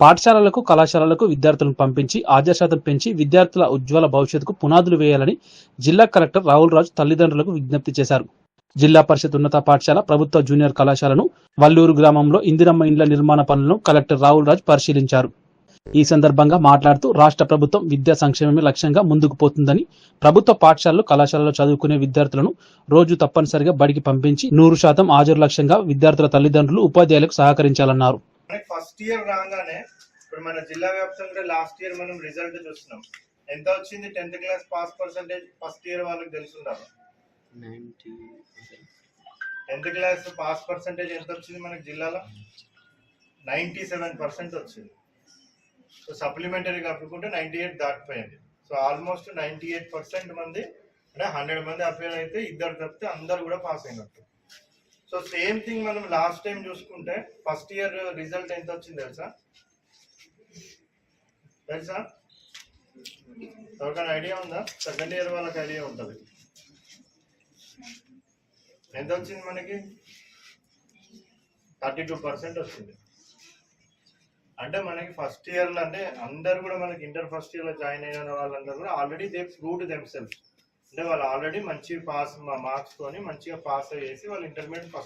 పాఠశాలలకు కళాశాలలకు విద్యార్థులను పంపించి ఆద్యశాతం పెంచి విద్యార్థుల ఉజ్వల భవిష్యత్తుకు పునాదులు వేయాలని జిల్లా కలెక్టర్ రాహుల్ రాజు తల్లిదండ్రులకు విజ్ఞప్తి చేశారు. జిల్లా పరిషత్ ఉన్నత పాఠశాల ప్రభుత్వ జూనియర్ కళాశాలను వల్లూరు గ్రామంలో ఇందిరమ్మ ఇండ్ల నిర్మాణ పనులను కలెక్టర్ రాహుల్ రాజు పరిశీలించారు. ఈ సందర్భంగా మాట్లాడుతూ రాష్ట్ర ప్రభుత్వం విద్యా సంక్షేమమే లక్ష్యంగా ముందుకు పోతుందని ప్రభుత్వ పాఠశాలలు కళాశాలలో చదువుకునే విద్యార్థులను రోజు తప్పనిసరిగా బడికి పంపించి నూరు శాతం హాజరు లక్ష్యంగా విద్యార్థుల తల్లిదండ్రులు ఉపాధ్యాయులకు సహకరించాలన్నారు. ఫస్ట్ ఇయర్ రాగానే ఇప్పుడు మన జిల్లా వ్యాప్తంగా లాస్ట్ ఇయర్ మనం రిజల్ట్ చూస్తున్నాం. ఎంత వచ్చింది? Tenth class pass percentage first year వాళ్ళకి తెలుసుండాలి. టెన్త్ క్లాస్ పాస్ పర్సంటేజ్ ఎంత వచ్చింది మనకి జిల్లాలో? నైంటీ సెవెన్ పర్సెంట్ వచ్చింది. సో సప్లిమెంటరీ కలుపుకుంటే నైంటీ ఎయిట్ దాటిపోయింది. So almost ninety eight percent మంది అంటే హండ్రెడ్ మంది అపేర్ అయితే ఇద్దరు తప్పితే అందరు కూడా పాస్ అయినట్టు. సో సేమ్ థింగ్ మనం లాస్ట్ టైం చూసుకుంటే ఫస్ట్ ఇయర్ రిజల్ట్ ఎంత వచ్చింది తెలుసా? తెలుసా? ఎవరికైనా ఐడియా ఉందా? సెకండ్ ఇయర్ వాళ్ళకి ఐడియా ఉంటుంది. ఎంత వచ్చింది మనకి? థర్టీ టూ పర్సెంట్ వచ్చింది. అంటే మనకి ఫస్ట్ ఇయర్లో అంటే అందరు కూడా మనకి ఇంటర్ ఫస్ట్ ఇయర్లో జాయిన్ అయిన వాళ్ళందరూ కూడా already they proved them self అంటే వాళ్ళు ఆల్రెడీ మంచి పాస్ మార్క్స్ తోని మంచిగా పాస్ అయ్యేసి వాళ్ళు ఇంటర్మీడియట్ ఫస్ట్